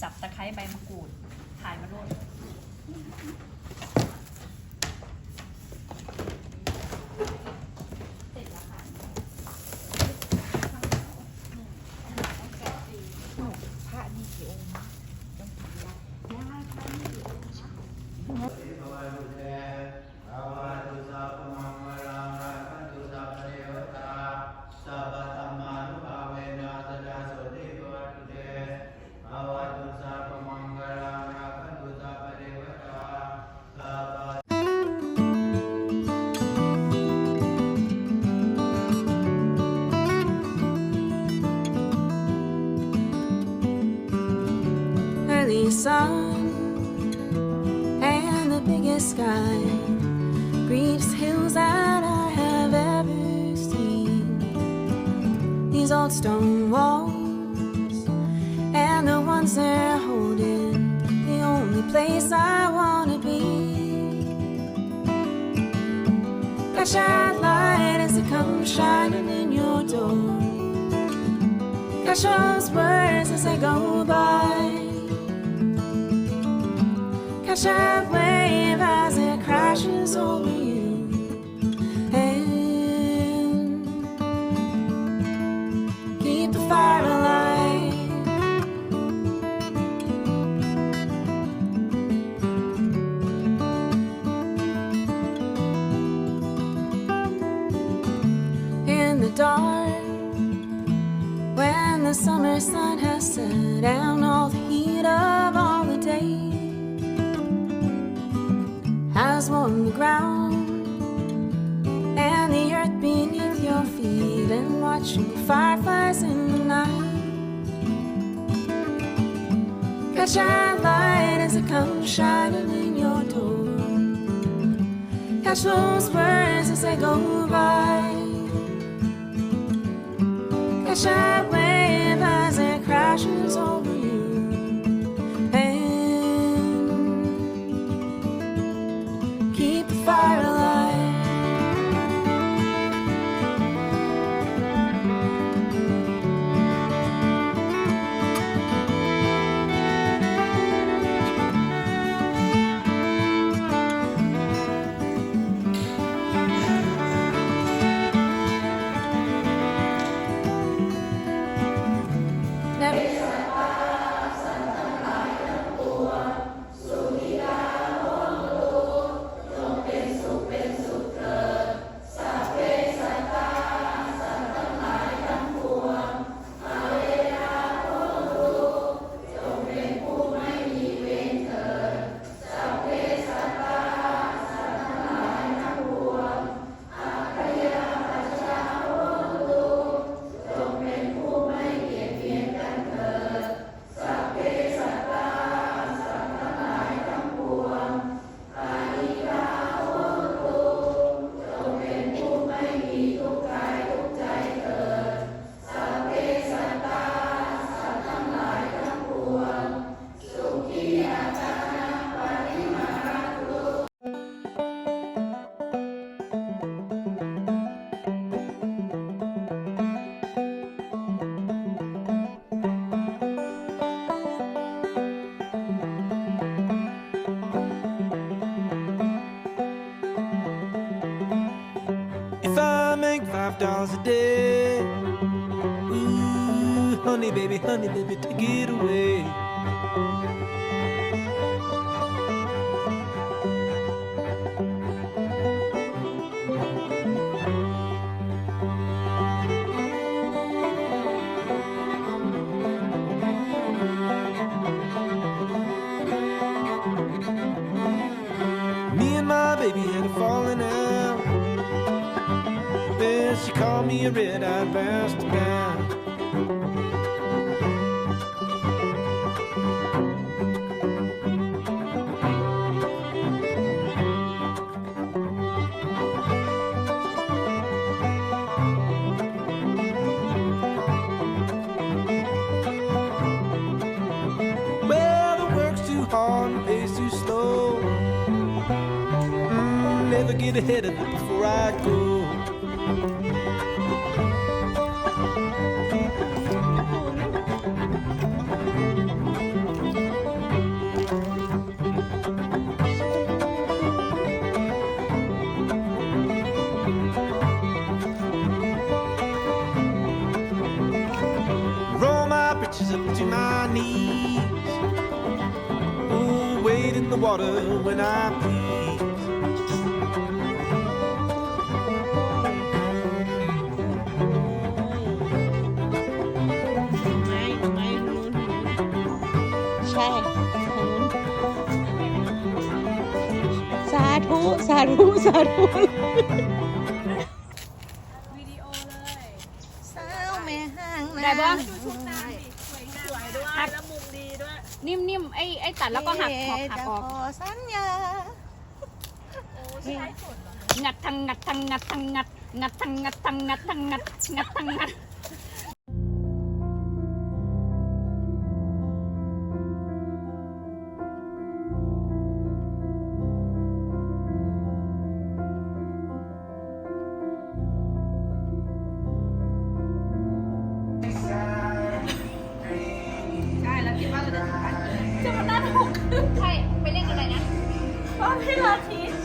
สับตะไคร้ใบมะกรูดถ่ายมาโลด early sun and the biggest sky griefs hills that I have ever seen. These old stone walls and the ones they're holding, the only place I wanna be. Catch that light as it comes shining in your door. Catch those words as they go by. Catch wave as it crashes over you. And keep the fire alive. In the dark, when the summer sun has set down all the heat of all the day has warmed the ground and the earth beneath your feet and watching fireflies in the night. Catch that light as it comes shining in your door. Catch those words as they go by. Catch that dollars a day, ooh, honey baby, honey baby, take it away. Me and my baby had a falling out. Pace too slow. Mm, never get ahead of it before I go. water when I please. สาธุ สาธุ สาธุวิดีโอเลยะได้บ่ นิ่มๆไอ้ไอ้ตัดแล้วก็หักขอบหักออกขอสัญญางัดทางงัดทางงัดทางงัดงัดทางงัดทางงัดทางงัดงัดทางงัด อาทิตย์